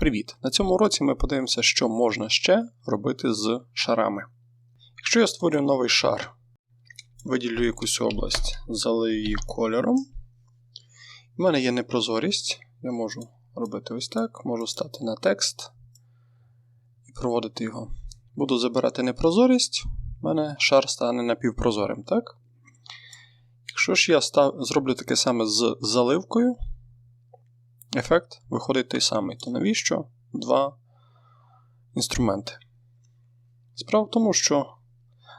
Привіт! На цьому уроці ми подивимося, що можна ще робити з шарами. Якщо я створю новий шар, виділю якусь область, залию її кольором. У мене є непрозорість. Я можу робити ось так, можу стати на текст і проводити його. Буду забирати непрозорість, у мене шар стане напівпрозорим, так? Якщо ж я став, зроблю таке саме з заливкою, ефект виходить той самий. То навіщо два інструменти? Справа в тому, що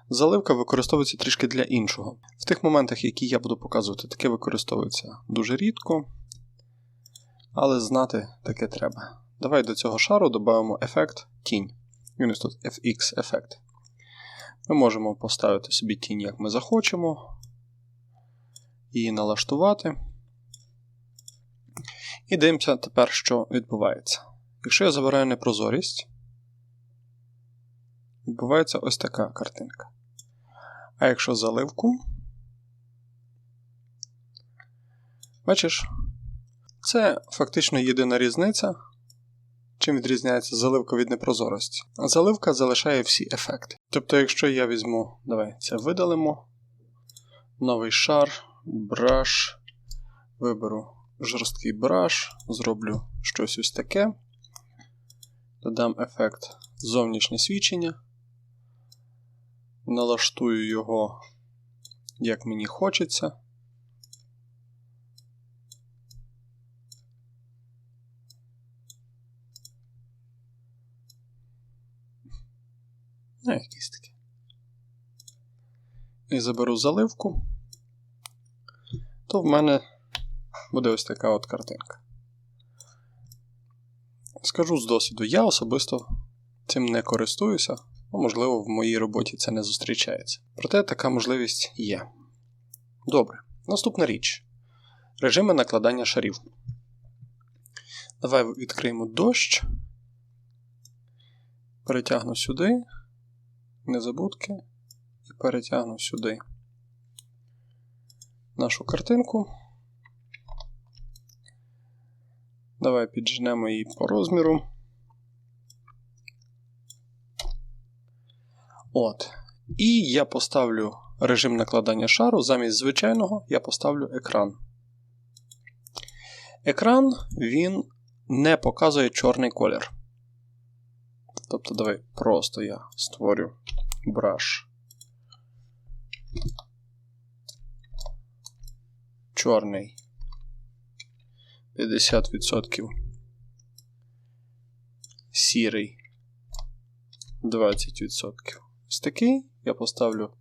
заливка використовується трішки для іншого. В тих моментах, які я буду показувати, таке використовується дуже рідко. Але знати таке треба. Давай до цього шару додамо ефект тінь. Він ось тут FX ефект. Ми можемо поставити собі тінь, як ми захочемо, її налаштувати. І дивимося тепер, що відбувається. Якщо я забираю непрозорість, відбувається ось така картинка. А якщо заливку, бачиш, це фактично єдина різниця, чим відрізняється заливка від непрозорості. Заливка залишає всі ефекти. Тобто, якщо я візьму, давай це видалимо, новий шар, браш, виберу жорсткий браш, зроблю щось ось таке. Додам ефект зовнішнє свідчення. Налаштую його, як мені хочеться. Ну, якийсь такий. І заберу заливку, то в мене буде ось така от картинка. Скажу з досвіду, я особисто цим не користуюся, ну, можливо, в моїй роботі це не зустрічається. Проте така можливість є. Добре, наступна річ. Режими накладання шарів. Давай відкриємо дощ. Перетягну сюди, незабудки, і перетягну сюди нашу картинку. Давай підженемо її по розміру. От. І я поставлю режим накладання шару, замість звичайного я поставлю екран. Екран він не показує чорний колір. Тобто, давай просто я створю браш. Чорний 50%. Сірий 20%. Ось такий я поставлю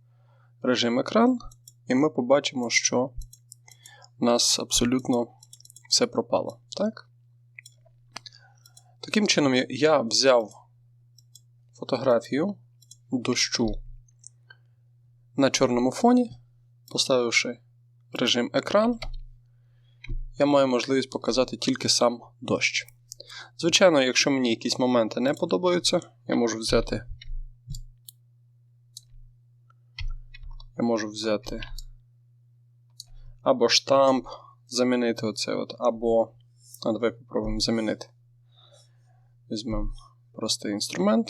режим екран, і ми побачимо, що у нас абсолютно все пропало. Так? Таким чином, я взяв фотографію дощу на чорному фоні, поставивши режим екран я маю можливість показати тільки сам дощ. Звичайно, якщо мені якісь моменти не подобаються, я можу взяти. Я можу взяти або штамп, замінити оце от, або. А давай попробуємо замінити. Візьмемо простий інструмент.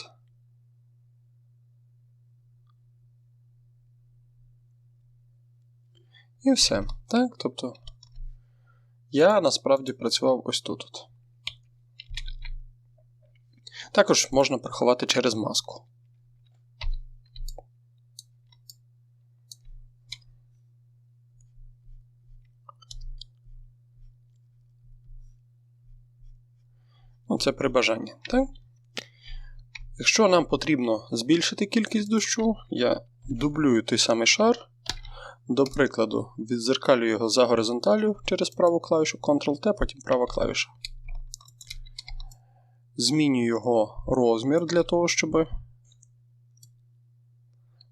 І все. Так, тобто я насправді працював ось тут. -от. Також можна приховати через маску. Ну, це при бажанні. Так? Якщо нам потрібно збільшити кількість дощу, я дублюю той самий шар до прикладу, відзеркалюю його за горизонталю через праву клавішу Ctrl-T, потім права клавіша. Змінюю його розмір для того, щоб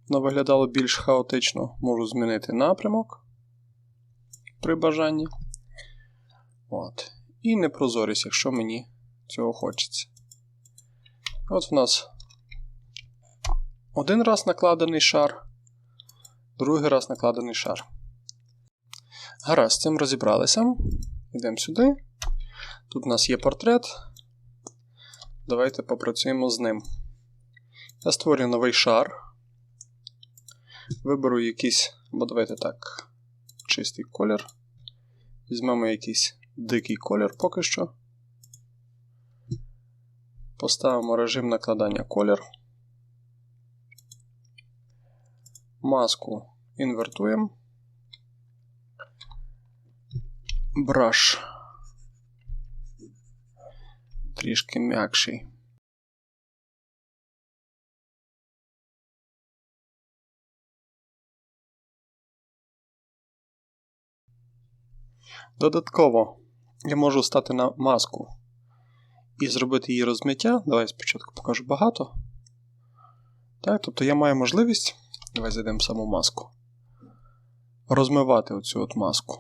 воно виглядало більш хаотично. Можу змінити напрямок при бажанні. От. І непрозорість, якщо мені цього хочеться. От в нас один раз накладений шар другий раз накладений шар. Гаразд, з цим розібралися. Йдемо сюди. Тут у нас є портрет. давайте попрацюємо з ним. Я створю новий шар. Виберу якийсь, або давайте так, чистий колір. Візьмемо якийсь дикий колір поки що. Поставимо режим накладання колір. Маску інвертуємо. Браш трішки м'якший. Додатково я можу стати на маску і зробити її розмиття. Давай спочатку покажу багато. Так, Тобто я маю можливість, давай зайдемо в саму маску, розмивати оцю от маску.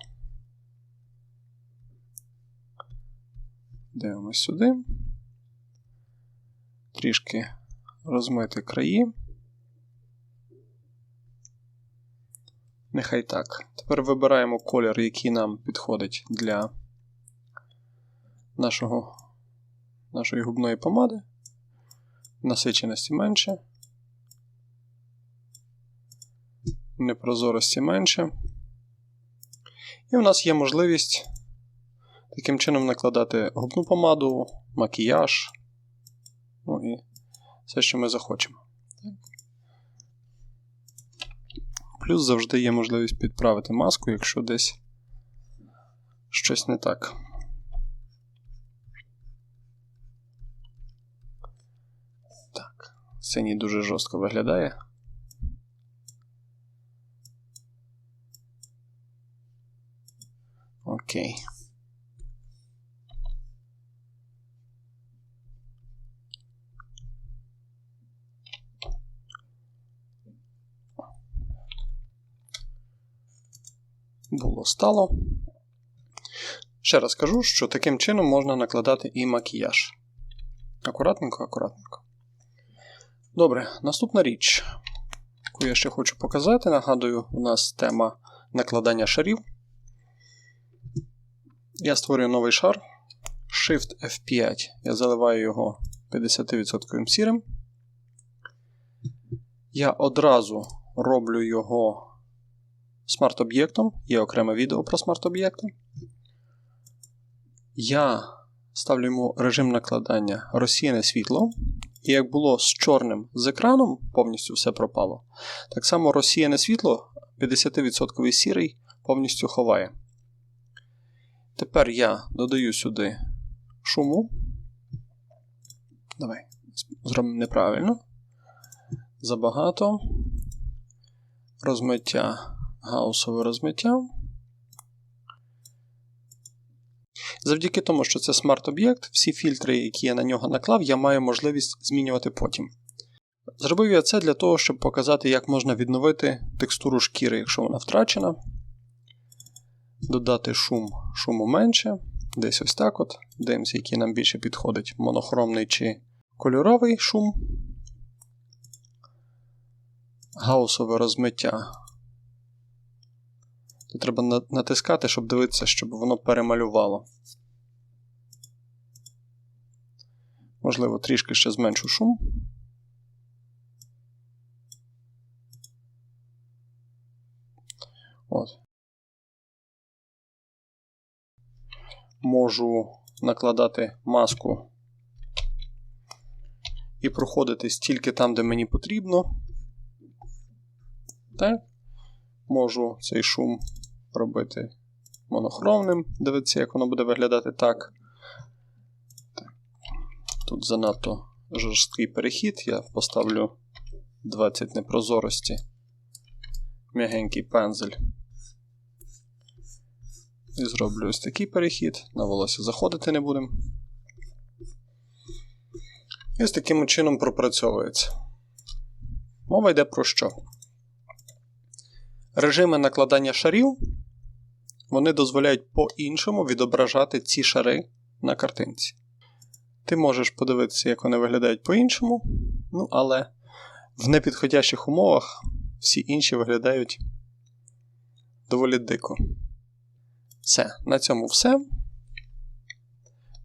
Дивимось сюди. Трішки розмити краї. Нехай так. Тепер вибираємо колір, який нам підходить для нашого, нашої губної помади. Насиченості менше. Непрозорості менше. І у нас є можливість таким чином накладати губну помаду, макіяж. Ну і все, що ми захочемо. Плюс завжди є можливість підправити маску, якщо десь щось не так. Так, синій дуже жорстко виглядає. Окей. було стало. Ще раз кажу, що таким чином можна накладати і макіяж. Акуратненько, акуратненько. Добре, наступна річ, яку я ще хочу показати. Нагадую, у нас тема накладання шарів. Я створюю новий шар. Shift F5. Я заливаю його 50% сірим. Я одразу роблю його смарт-об'єктом. Є окреме відео про смарт-об'єкти. Я ставлю йому режим накладання розсіяне світло. І як було з чорним з екраном, повністю все пропало. Так само розсіяне світло 50% сірий повністю ховає. Тепер я додаю сюди шуму. Давай, зробимо неправильно. Забагато. Розмиття гаусове розмиття. Завдяки тому, що це смарт-об'єкт, всі фільтри, які я на нього наклав, я маю можливість змінювати потім. Зробив я це для того, щоб показати, як можна відновити текстуру шкіри, якщо вона втрачена. Додати шум шуму менше. Десь ось так от. Дивимося, який нам більше підходить: монохромний чи кольоровий шум. Гаусове розмиття то треба натискати, щоб дивитися, щоб воно перемалювало. Можливо, трішки ще зменшу шум. От. Можу накладати маску і проходити стільки там, де мені потрібно. Так. Можу цей шум робити монохромним. Дивіться, як воно буде виглядати так. Тут занадто жорсткий перехід. Я поставлю 20 непрозорості, м'ягенький пензель. І зроблю ось такий перехід. На волосся заходити не будемо. І ось таким чином пропрацьовується. Мова йде про що? Режими накладання шарів вони дозволяють по-іншому відображати ці шари на картинці. Ти можеш подивитися, як вони виглядають по-іншому, ну, але в непідходящих умовах всі інші виглядають доволі дико. Все, на цьому все.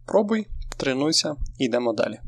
Пробуй, тренуйся йдемо далі.